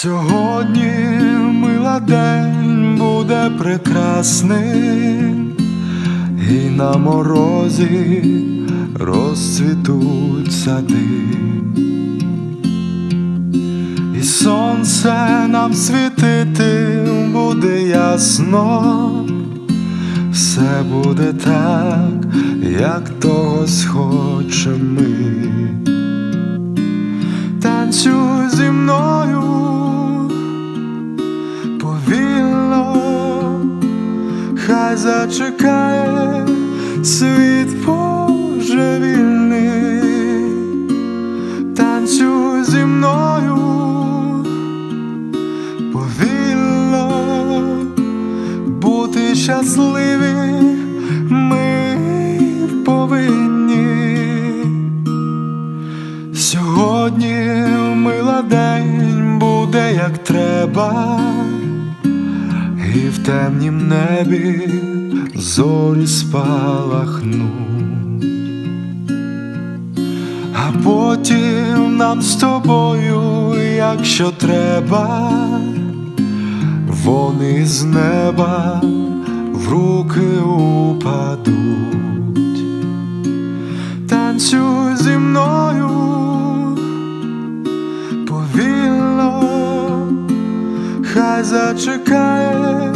Сьогодні мила день буде прекрасним, і на морозі розцвітуть сади, і сонце нам світити буде ясно, все буде так, як того схочем ми. Танцюй повільно, хай зачекає світ божевільний, танцюй зі мною. Повільно, бути щасливі ми повинні. Сьогодні мила день буде як треба, і в темнім небі зорі спалахнуть, а потім нам з тобою, якщо треба, вони з неба в руки упадуть. Хай зачекає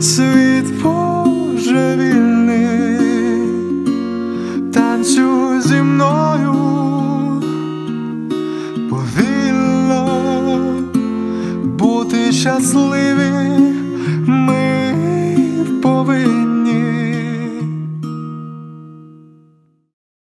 світ божевільний, танцюй зі мною повільно, бути щасливим